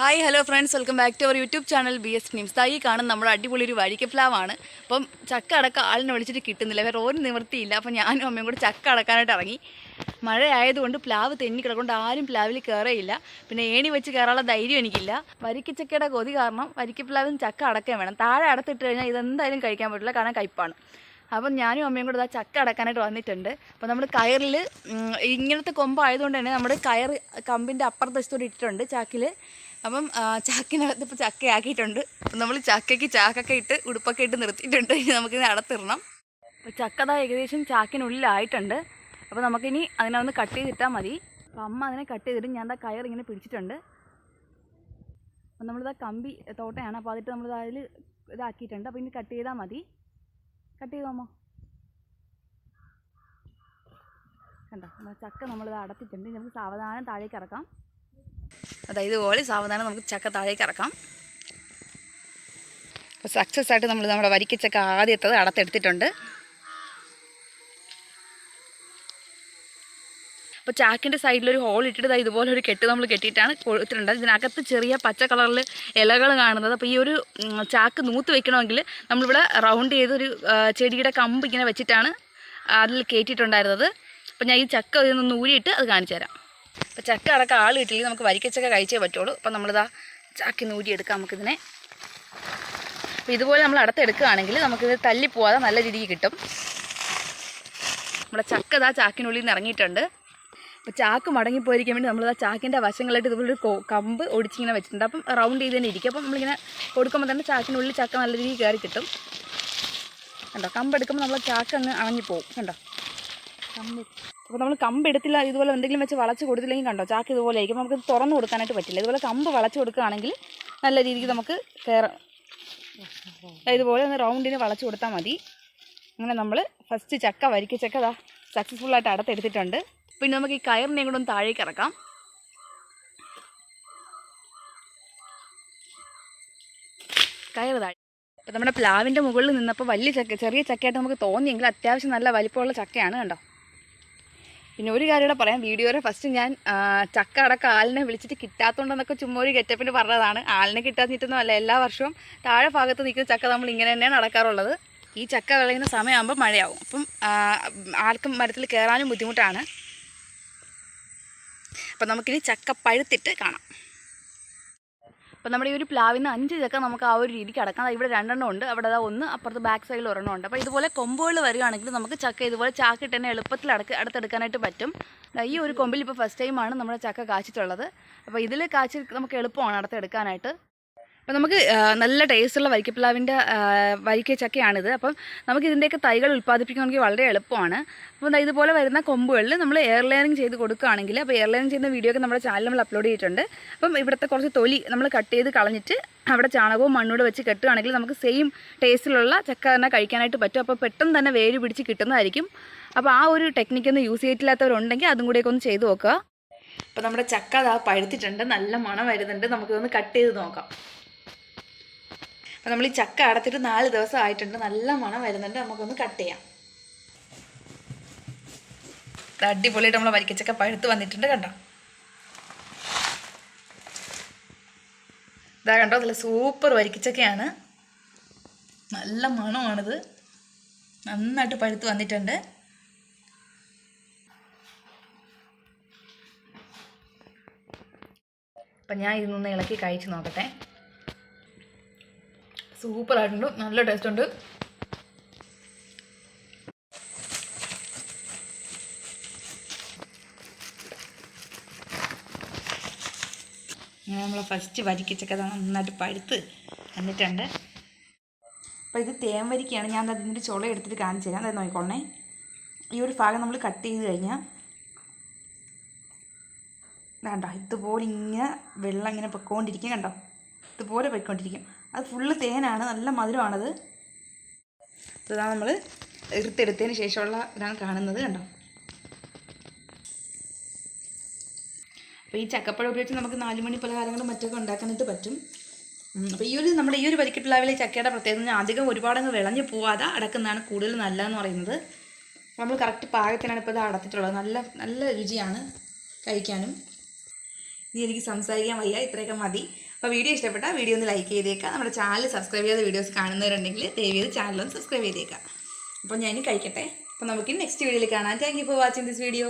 Hi hello friends welcome back to our YouTube channel B S films തായി കാണുന്ന നമ്മുടെ അടിപൊളി ഒരു വഴിക്ക പ്ലാവാണ്. അപ്പം ചക്ക അടക്കം ആളിനെ വിളിച്ചിട്ട് കിട്ടുന്നില്ല. വേറെ ഒരു നിവൃത്തിയില്ല. അപ്പം ഞാനും അമ്മയും കൂടെ ചക്ക അടക്കാനായിട്ട് ഇറങ്ങി. മഴയായതുകൊണ്ട് പ്ലാവ് തെന്നി കിടക്കൊണ്ട് ആരും പ്ലാവിൽ കയറിയില്ല പിന്നെ ഏണി വെച്ച് കയറാനുള്ള ധൈര്യം എനിക്കില്ല. വരിക്ക ചക്കയുടെ കൊതി കാരണം വരിക്ക പ്ലാവിന് ചക്ക അടക്കാൻ വേണം. താഴെ അടത്തിട്ട് കഴിഞ്ഞാൽ ഇതെന്തായാലും കഴിക്കാൻ പറ്റില്ല. കാരണം കയ്പ്പാണ് അപ്പം ഞാനും അമ്മയും കൂടെ ആ ചക്ക അടക്കാനായിട്ട് വന്നിട്ടുണ്ട്. അപ്പം നമ്മൾ കയറിൽ ഇങ്ങനത്തെ കൊമ്പായതുകൊണ്ട് തന്നെ നമ്മുടെ കയർ കമ്പിന്റെ അപ്പുറത്തെ വശത്തോട് ഇട്ടിട്ടുണ്ട് ചാക്കിൽ. അപ്പം ചാക്കിനകത്ത് ഇപ്പോൾ ചക്കയാക്കിയിട്ടുണ്ട്. അപ്പം നമ്മൾ ചക്കയ്ക്ക് ചാക്കൊക്കെ ഇട്ട് ഉടുപ്പൊക്കെ ഇട്ട് നിർത്തിയിട്ടുണ്ട്. ഇനി നമുക്കിത് അടത്തിടണം. അപ്പോൾ ചക്കത ഏകദേശം ചാക്കിനുള്ളിലായിട്ടുണ്ട്. അപ്പോൾ നമുക്കിനി അതിനെ ഒന്ന് കട്ട് ചെയ്തിട്ടാൽ മതി. അപ്പം അമ്മ അതിനെ കട്ട് ചെയ്തിട്ട് ഞാൻ ദാ കയർ ഇങ്ങനെ പിടിച്ചിട്ടുണ്ട്. അപ്പം നമ്മളിതാ കമ്പി തോട്ടയാണ്. അപ്പോൾ അതിട്ട് നമ്മൾ അതിൽ ഇതാക്കിയിട്ടുണ്ട്. അപ്പോൾ ഇനി കട്ട് ചെയ്താൽ മതി. കട്ട് ചെയ്തോ അമ്മ? കണ്ടോ? നമ്മൾ ചക്ക നമ്മളിത് അടത്തിട്ടുണ്ട് നമുക്ക് സാവധാനം താഴേക്ക് ഇറക്കാം. അതായത് ഓളി സാവധാനം നമുക്ക് ചക്ക താഴേക്ക് ഇറക്കാം. അപ്പോൾ സക്സസ് ആയിട്ട് നമ്മൾ നമ്മുടെ വരിക്കച്ചക്ക ആദ്യത്തത് അടത്തെടുത്തിട്ടുണ്ട്. അപ്പോൾ ചാക്കിന്റെ സൈഡിലൊരു ഹോൾ ഇട്ടിട്ട് ഇതുപോലെ ഒരു കെട്ട് നമ്മൾ കെട്ടിയിട്ടാണ് കൊടുത്തിട്ടുണ്ട്. ഇതിനകത്ത് ചെറിയ പച്ച കളറിൽ ഇലകൾ കാണുന്നത്. അപ്പോൾ ഈ ഒരു ചാക്ക് നൂത്ത് വെക്കണമെങ്കിൽ നമ്മളിവിടെ റൗണ്ട് ചെയ്തൊരു ചെടിയുടെ കമ്പ് ഇങ്ങനെ വെച്ചിട്ടാണ് അതിൽ കയറ്റിയിട്ടുണ്ടായിരുന്നത്. അപ്പോൾ ഞാൻ ഈ ചക്ക ഇതൊന്ന് ഊരിയിട്ട് അത് കാണിച്ചു തരാം അപ്പോൾ ചക്ക അടക്കം ആൾ കിട്ടില്ലെങ്കിൽ നമുക്ക് വരിക്കച്ചക്ക കഴിച്ചേ പറ്റുള്ളൂ. അപ്പോൾ നമ്മളിതാ ചാക്കി നൂരിയെടുക്കാം നമുക്കിതിനെ. അപ്പോൾ ഇതുപോലെ നമ്മൾ അടത്തെടുക്കുകയാണെങ്കിൽ നമുക്കിത് തല്ലി പോവാതെ നല്ല രീതിക്ക് കിട്ടും. നമ്മുടെ ചക്ക ഇതാ ചാക്കിനുള്ളിൽ നിന്ന് ഇറങ്ങിയിട്ടുണ്ട്. അപ്പോൾ ചാക്ക് മടങ്ങിപ്പോയിരിക്കാൻ വേണ്ടി നമ്മളിതാ ചാക്കിന്റെ വശങ്ങളായിട്ട് ഇതുപോലെ ഒരു കമ്പ് ഒടിച്ചിങ്ങനെ വെച്ചിട്ടുണ്ട്. അപ്പം റൗണ്ട് ചെയ്ത് തന്നെ ഇരിക്കും. അപ്പം നമ്മളിങ്ങനെ കൊടുക്കുമ്പോൾ തന്നെ ചാക്കിനുള്ളിൽ ചക്ക നല്ല രീതിയിൽ കയറി കിട്ടും. കണ്ടോ? കമ്പ് എടുക്കുമ്പോൾ നമ്മൾ ചാക്ക് അങ്ങ് അണഞ്ഞു പോകും. കണ്ടോ? കമ്പ്. അപ്പോൾ നമ്മൾ കമ്പ് എടുത്തില്ല ഇതുപോലെ എന്തെങ്കിലും വെച്ച് വളച്ച് കൊടുത്തില്ലെങ്കിൽ കണ്ടോ? ചാക്ക് ഇതുപോലെ ആയിരിക്കും. നമുക്ക് തുറന്നു കൊടുക്കാനായിട്ട് പറ്റില്ല. ഇതുപോലെ കമ്പ് വളച്ച് കൊടുക്കുകയാണെങ്കിൽ നല്ല രീതിക്ക് നമുക്ക് കയറാം ഇതുപോലെ ഒന്ന് റൗണ്ടിന് വളച്ച് കൊടുത്താൽ മതി. അങ്ങനെ നമ്മൾ ഫസ്റ്റ് ചക്ക വരിക്ക ചക്ക അതാ സക്സസ്ഫുള്ളായിട്ട് അടത്തെടുത്തിട്ടുണ്ട് പിന്നെ നമുക്ക് ഈ കയറിനെയും കൂടെ ഒന്ന് താഴേക്ക് ഇറക്കാം. കയറ് താഴെ. അപ്പോൾ നമ്മുടെ പ്ലാവിന്റെ മുകളിൽ നിന്നപ്പോൾ വലിയ ചക്ക ചെറിയ ചക്കയായിട്ട് നമുക്ക് തോന്നിയെങ്കിൽ അത്യാവശ്യം നല്ല വലിപ്പമുള്ള ചക്കയാണ് കണ്ടോ? പിന്നെ ഒരു കാര്യം കൂടെ പറയാം. വീഡിയോയുടെ ഫസ്റ്റ് ഞാൻ ചക്ക അടക്കം ആളിനെ വിളിച്ചിട്ട് കിട്ടാത്തതുകൊണ്ടെന്നൊക്കെ ചുമ്മാ ഒരു ഗെറ്റപ്പിന് പറഞ്ഞതാണ്. ആളിനെ കിട്ടാത്തിട്ടൊന്നുമല്ല എല്ലാ വർഷവും താഴെ ഭാഗത്ത് നിൽക്കുന്ന ചക്ക നമ്മൾ ഇങ്ങനെ തന്നെയാണ് നടക്കാറുള്ളത്. ഈ ചക്ക വിളയുന്ന സമയമാകുമ്പോൾ മഴയാവും. അപ്പം ആർക്കും മരത്തിൽ കയറാനും ബുദ്ധിമുട്ടാണ്. അപ്പം നമുക്കിനി ചക്ക പഴുത്തിട്ട് കാണാം. അപ്പം നമ്മുടെ ഈ ഒരു പ്ലാവിന് അഞ്ച് ചക്ക നമുക്ക് ആ ഒരു രീതിക്ക് അടക്കാം. ഇവിടെ രണ്ടെണ്ണം ഉണ്ട്. അവിടെ അതാ ഒന്ന് അപ്പുറത്ത് ബാക്ക് സൈഡിൽ ഒരെണ്ണം ഉണ്ട്. അപ്പോൾ ഇതുപോലെ കൊമ്പുകൾ വരികയാണെങ്കിൽ നമുക്ക് ചക്ക ഇതുപോലെ ചാക്കിട്ട് തന്നെ എളുപ്പത്തിൽ അടക്ക് അടുത്തെടുക്കാനായിട്ട് പറ്റും. ഈ ഒരു കൊമ്പിൽ ഇപ്പോൾ ഫസ്റ്റ് ടൈമാണ് നമ്മുടെ ചക്ക കാച്ചിട്ടുള്ളത്. അപ്പോൾ ഇതിൽ കാച്ചി നമുക്ക് എളുപ്പമാണ് അടുത്തെടുക്കാനായിട്ട്. അപ്പോൾ നമുക്ക് നല്ല ടേസ്റ്റുള്ള വരിക്കപ്പിളാവിന്റെ വരിക്ക ചക്കയാണിത് അപ്പം നമുക്ക് ഇതിന്റെയൊക്കെ തൈകൾ ഉൽപ്പാദിപ്പിക്കണമെങ്കിൽ വളരെ എളുപ്പമാണ്. അപ്പം ഇതുപോലെ വരുന്ന കൊമ്പുകളിൽ നമ്മൾ എയർ ലെയറിങ് ചെയ്ത് കൊടുക്കുകയാണെങ്കിൽ അപ്പോൾ എയർ ലെയറിങ് ചെയ്യുന്ന വീഡിയോ ഒക്കെ നമ്മുടെ ചാനൽ നമ്മൾ അപ്ലോഡ് ചെയ്തിട്ടുണ്ട്. അപ്പം ഇവിടുത്തെ കുറച്ച് തൊലി നമ്മൾ കട്ട് ചെയ്ത് കളഞ്ഞിട്ട് അവിടെ ചാണകവും മണ്ണൂടെ വെച്ച് കെട്ടുകയാണെങ്കിൽ നമുക്ക് സെയിം ടേസ്റ്റിലുള്ള ചക്ക തന്നെ കഴിക്കാനായിട്ട് പറ്റും. അപ്പോൾ പെട്ടെന്ന് തന്നെ വേര് പിടിച്ച് കിട്ടുന്നതായിരിക്കും. അപ്പോൾ ആ ഒരു ടെക്നിക്കൊന്നും യൂസ് ചെയ്തിട്ടില്ലാത്തവരുണ്ടെങ്കിൽ അതും കൂടെയൊക്കെ ഒന്ന് ചെയ്ത് നോക്കുക. അപ്പോൾ നമ്മുടെ ചക്ക അതാ പഴുത്തിട്ടുണ്ട് നല്ല മണം വരുന്നുണ്ട്. നമുക്കിതൊന്ന് കട്ട് ചെയ്ത് നോക്കാം. നമ്മൾ ഈ ചക്ക അടത്തിട്ട് നാല് ദിവസം ആയിട്ടുണ്ട്. നല്ല മണം വരുന്നുണ്ട്. നമുക്കൊന്ന് കട്ട് ചെയ്യാം. അടിപൊളിയായിട്ട് നമ്മൾ വരിക്കച്ചക്ക പഴുത്ത് വന്നിട്ടുണ്ട് കണ്ടോ? ഇതാ കണ്ടോ? നല്ല സൂപ്പർ വരിക്കച്ചക്കയാണ്. നല്ല മണമാണിത്. നന്നായിട്ട് പഴുത്ത് വന്നിട്ടുണ്ട്. അപ്പം ഞാൻ ഇതൊന്ന് ഇളക്കി കഴിച്ച് നോക്കട്ടെ. സൂപ്പർ ആയിട്ടുണ്ട് നല്ല ടേസ്റ്റ് ഉണ്ട് ഞാൻ നമ്മൾ ഫസ്റ്റ് വരിക്കച്ചൊക്കെ നന്നായിട്ട് പഴുത്ത് വന്നിട്ടുണ്ട്. അപ്പോൾ ഇത് തേൻ വരിക്കയാണ്. ഞാൻ അതിന്റെ ചുള എടുത്തിട്ട് കാണിച്ചു തരാം. അതായത് നോക്കിക്കോണേ. ഈ ഒരു ഭാഗം നമ്മൾ കട്ട് ചെയ്ത് കഴിഞ്ഞാൽ കണ്ടോ? ഇതുപോലെ ഇങ്ങനെ വെള്ളം ഇങ്ങനെ പൊയ്ക്കൊണ്ടിരിക്കും. കണ്ടോ? ഇതുപോലെ പൊയ്ക്കൊണ്ടിരിക്കും. അത് ഫുള്ള് തേനാണ് നല്ല മധുരമാണത്. ഇതാ നമ്മൾ എടുത്തെടുത്തതിന് ശേഷമുള്ള ഇതാണ് കാണുന്നത് കണ്ടോ? അപ്പോൾ ഈ ചക്കപ്പഴം ഉപയോഗിച്ച് നമുക്ക് നാലുമണി പലഹാരങ്ങളും മറ്റൊക്കെ ഉണ്ടാക്കാനായിട്ട് പറ്റും. അപ്പോൾ ഈ ഒരു നമ്മുടെ ഈ ഒരു പരിക്കപ്പിളാവിലെ ചക്കയുടെ പ്രത്യേകത അധികം ഒരുപാടങ്ങ് വിളഞ്ഞു പോവാതെ അടക്കുന്നതാണ് കൂടുതൽ നല്ലതെന്ന് പറയുന്നത്. നമ്മൾ കറക്റ്റ് പാകത്തിനാണ് ഇപ്പോൾ ഇത് അടത്തിട്ടുള്ളത് നല്ല നല്ല രുചിയാണ് കഴിക്കാനും. ഇനി എനിക്ക് സംസാരിക്കാൻ വയ്യ ഇത്രയൊക്കെ മതി. അപ്പോൾ വീഡിയോ ഇഷ്ടപ്പെട്ടാൽ വീഡിയോ ഒന്ന് ലൈക്ക് ചെയ്തേക്കാം. നമ്മുടെ ചാനൽ സബ്സ്ക്രൈബ് ചെയ്ത വീഡിയോസ് കാണുന്നവരുണ്ടെങ്കിൽ ദയവ് ചെയ്ത് ചാനലൊന്ന് സബ്സ്ക്രൈബ് ചെയ്തേക്കാം. അപ്പോൾ ഞാൻ കഴിക്കട്ടെ. അപ്പോൾ നമുക്ക് നെക്സ്റ്റ് വീഡിയോയിൽ കാണാം. Thank you for watching this video